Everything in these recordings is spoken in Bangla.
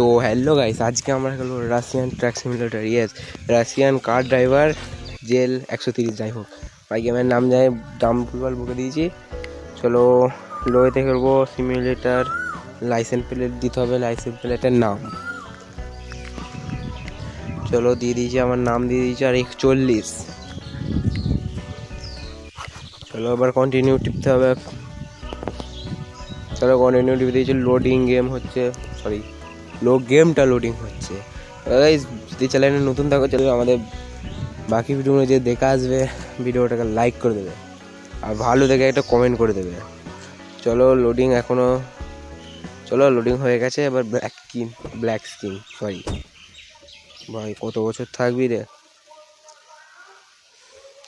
তো হ্যালো গাইস আজকে আমরা গেলো Russian track simulator yes Russian car driver jail একশো তিরিশ, যাই হোক। ভাই গেমের নাম যায় দাম ফুটবল বুকে দিয়েছি। চলো, লোয়েতে খেলব সিমিলেটার লাইসেন্স প্লেট দিতে হবে লাইসেন্স প্লেটের নাম। চলো, দিয়ে দিয়েছি, আমার নাম দিয়ে দিয়েছি, আর একচল্লিশ। চলো আবার কন্টিনিউ টিপতে হবে। চলো কন্টিনিউ টিপে দিয়েছি লোডিং গেম হচ্ছে সরি লো গেমটা লোডিং হচ্ছে। যদি চ্যানেলে নতুন থাকো, চলো আমাদের বাকি ভিডিওগুলো যে দেখা আসবে ভিডিওটাকে লাইক করে দেবে। আর ভালো দেখে একটা কমেন্ট করে দেবে। চলো লোডিং এখনও, চলো লোডিং হয়ে গেছে, এবার black skin black skin sorry ভাই, কত বছর থাকবি রে?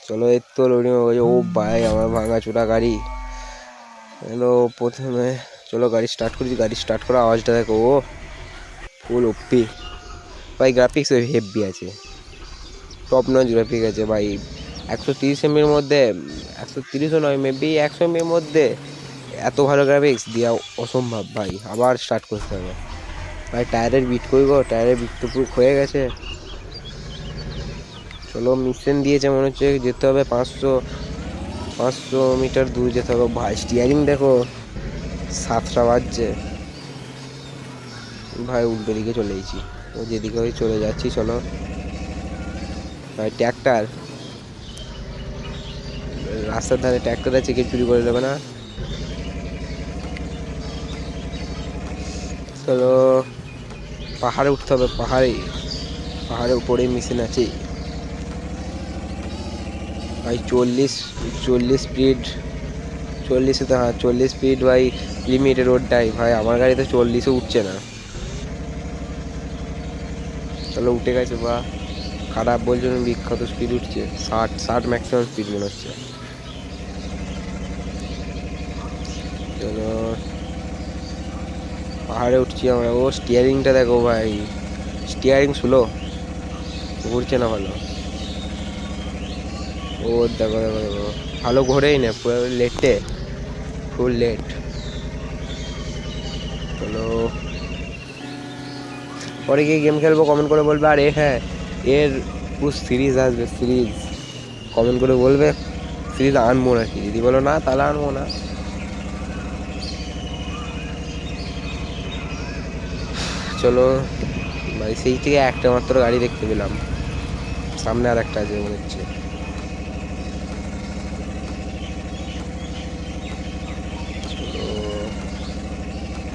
চলো এর তো লোডিং হয়ে গেছে। ও ভাই, আমার ভাঙা চোরা গাড়ি। হ্যালো প্রথমে, চলো গাড়ি স্টার্ট করেছি গাড়ি স্টার্ট করা আওয়াজটা দেখো, ও। ফুল ওপি ভাই গ্রাফিক্স হেভি আছে। টপ নচ গ্রাফিক আছে ভাই। একশো তিরিশ এমবির মধ্যে, একশো তিরিশও নয় মেবি একশো এমবির মধ্যে এত ভালো গ্রাফিক্স দেওয়া অসম্ভব ভাই। আবার স্টার্ট করতে হবে। ভাই টায়ারের বিট করি গো টায়ারের বিট তো পুরো ক্ষয়ে গেছে। চলো মিশন দিয়েছে মনে হচ্ছে যেতে হবে পাঁচশো পাঁচশো মিটার দূর যেতে হবে। ভাই স্টিয়ারিং দেখো, সাতটা বাজছে। ভাই উল্টো দিকে চলে গেছি ও যেদিকে ওই চলে যাচ্ছি, চলো। ভাই ট্র্যাক্টর রাস্তার ধারে ট্র্যাক্টর আছে, কেউ চুরি করে দেবে না। চলো, পাহাড়ে উঠতে হবে, পাহাড়ে। পাহাড়ের উপরেই মেশিন আছে। ভাই, চল্লিশ চল্লিশ স্পিড চল্লিশে তো হ্যাঁ চল্লিশ স্পিড ভাই লিমিট রোডটাই ভাই, আমার গাড়িতে চল্লিশে উঠছে না। চলো উঠে গেছে বা খারাপ বলছে বিখ্যাত স্পিড উঠছে। ষাট ষাট ম্যাক্সিমাম স্পিড মনে হচ্ছে। চলো পাহাড়ে উঠছি আমরা। ও স্টিয়ারিংটা দেখো ভাই। স্টিয়ারিং স্লো ঘুরছে না ভালো। ও দেখো দেখো দেখো। ভালো ঘোরেই না, পুরো লেটে ফুল লেট চলো। পরে গিয়ে গেম খেলব কমেন্ট করে বলবে, আর এ হ্যাঁ এর পুরো সিরিজ আসবে সিরিজ কমেন্ট করে বলবে সিরিজ আনব নাকি? যদি বলো না, তাহলে আনব না। চলো, ভাই, সেই থেকে একটা মাত্র গাড়ি দেখতে পেলাম। সামনে আর একটা আছে মনে হচ্ছে।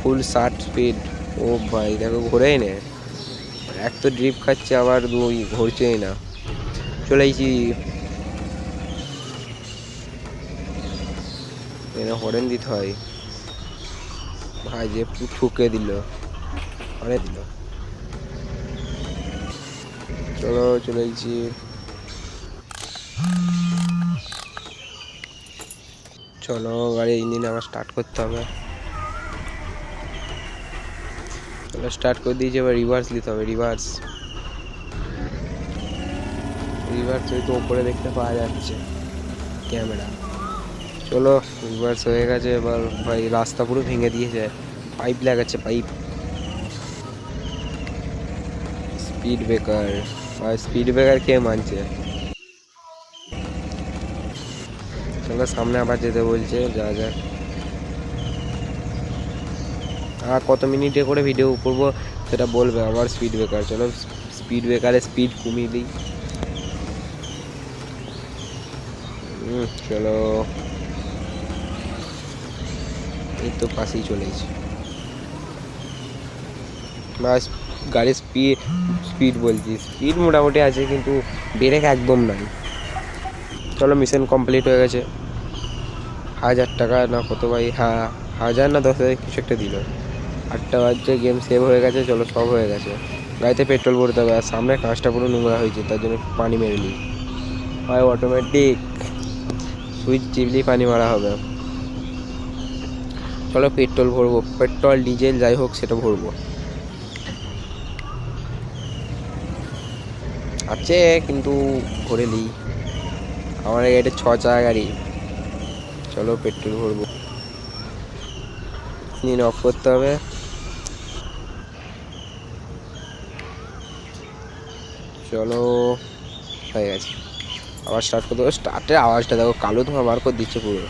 ফুল ষাট স্পিড ও ভাই, দেখো, ঘোরেই নে। এক তো ড্রিপ খাচ্ছে, আবার দুই ঘুরছেই না। চলে আইছি। এনে হরেন দিতে হয়। ভাই, যে ঠুকে দিল। হরে দিল। চলো, চলে আইছি। চলো, গাড়ি ইঞ্জিন আবার স্টার্ট করতে হবে। চলো স্টার্ট করে দিয়েছি, এবার রিভার্স দিতে হবে রিভার্স রিভার্স ওই তো ওপরে দেখতে পাওয়া যাচ্ছে ক্যামেরা চলো রিভার্স হয়ে গেছে, এবার ভাই রাস্তা পুরো ভেঙে দিয়েছে পাইপ লাগাচ্ছে পাইপ স্পিড ব্রেকার ভাই স্পিড ব্রেকার কে মানছে? চলো, সামনে আবার যেতে বলছে, যা যা আর কত মিনিটে করে ভিডিও করব, সেটা বলবে আবার স্পিড ব্রেকার চলো স্পিড ব্রেকারে স্পিড কমিয়ে দিই। চলো। এই তো পাশেই চলে এসেছি। বাস, গাড়ির স্পিড স্পিড বলছি। স্পিড মোটামুটি আছে, কিন্তু ব্রেক একদম নাই। চলো মিশন কমপ্লিট হয়ে গেছে। হাজার টাকা না কত ভাই? হ্যাঁ হাজার না দশ হাজার, কিছু একটা দিল। আটটা বাজছে গেম সেভ হয়ে গেছে, চলো সব হয়ে গেছে। গাড়িতে পেট্রোল ভরতে হবে, আর সামনে কাঁচটা পুরো নোংরা হয়েছে, তার জন্য পানি মেরে নিই। হয় অটোমেটিক সুইচ চিপলেই পানি মারা হবে। চলো পেট্রোল ভরবো পেট্রোল ডিজেল যাই হোক, সেটা ভরবো। আছে, কিন্তু ভরে নিই। আমার গাড়িটা ছ চাকা গাড়ি। চলো পেট্রোল ভরবো। নিন অফ করতে হবে। চলো, হয়ে গেছে। আবার স্টার্ট করতে হবে। স্টার্টের আওয়াজটা দেখো, কালো ধোঁয়া বার করে দিচ্ছে পুরো।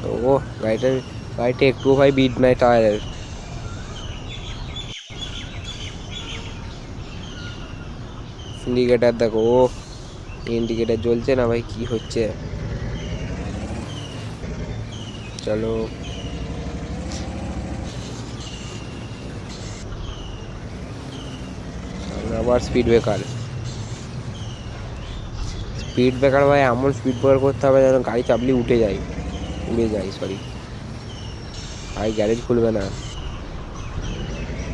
তো ও, গাড়িটার, গাড়িটা একটু ভাই বিট নাই টায়ারের ইন্ডিকেটার দেখো, ও ইন্ডিকেটার জ্বলছে না ভাই, কি হচ্ছে? চলো সামনে আবার স্পিড ব্রেকার স্পিড ব্রেকার ভাই, এমন স্পিড ব্রেকার করতে হবে যেন গাড়ি চাপলি উঠে যায়। উড়ে যায় সরি ভাই গ্যারেজ খুলবে না।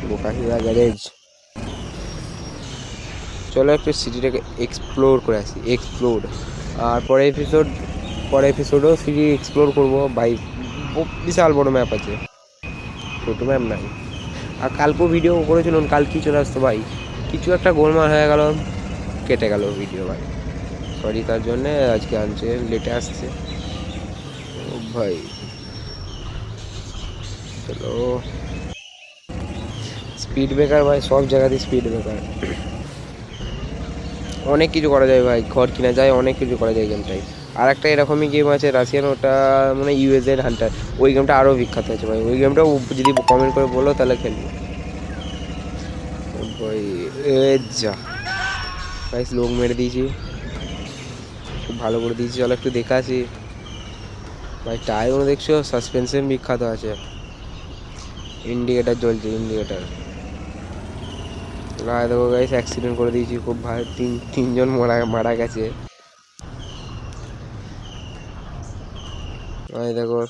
বোকাশিদা গ্যারেজ চলো একটু সিটিটাকে এক্সপ্লোর করে আসি এক্সপ্লোর আর পরের এপিসোড পরের এপিসোডও সিটি এক্সপ্লোর করব। ভাই বিশাল বড় ম্যাপ আছে। ছোটো ম্যাপ নাই। আর কালকেও ভিডিও করেছিলাম, কাল কি চলে আসতো ভাই? কিছু একটা গোলমাল হয়ে গেল, কেটে গেল ভিডিও ভাই। সরি তার জন্যে, আজকে আনছে লেটে আসছে। ও ভাই। চলো। স্পিড ব্রেকার ভাই, সব জায়গাতেই স্পিড ব্রেকার অনেক কিছু করা যায় ভাই, ঘর কিনা যায়, অনেক কিছু করা যায় গেমটায় আর একটা এরকমই গেম আছে রাশিয়ান ওটা মানে ইউএসএর হান্টার ওই গেমটা আরও বিখ্যাত আছে ভাই। ওই গেমটাও যদি কমেন্ট করে বলো, তাহলে খেলব। ভাই যা। ভাই লোক মেরে দিয়েছি। খুব ভালো করে দিয়েছি। চলো একটু দেখে আসি। ভাই টায়ারগুলো দেখছ? সাসপেনশন বিখ্যাত আছে। ইন্ডিকেটার জ্বলছে ইন্ডিকেটার না দেখো গাইস অ্যাক্সিডেন্ট করে দিয়েছি। খুব ভালো তিন, তিনজন মারা মারা গেছে। দেখো।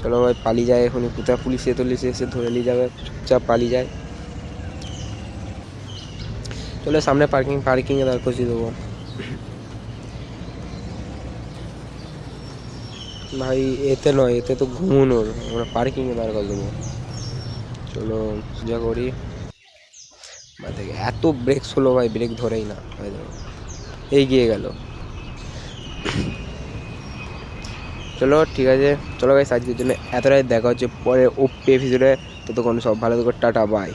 চলো ভাই, পালিয়ে যায় এখনই। কোথায় পুলিশে টুলিশে এসে ধরে নিয়ে যাবে? চুপচাপ পালিয়ে যায়। চলো সামনে পার্কিং, পার্কিংয়ে দাঁড় করিয়ে দেবো। ভাই, এতে নয়, এতে তো ঘুমোনোর আমরা পার্কিংয়ে দাঁড় করে দেবো। চলো, যা করি। দেখে, এত ব্রেক হলো ভাই ব্রেক ধরেই না। এগিয়ে গেল। চলো, ঠিক আছে। চলো ভাই আজকের জন্য এতটাই। দেখা হচ্ছে পরে ওপি এপিসোডে ততক্ষণ সব ভালো থেকো, টাটা বাই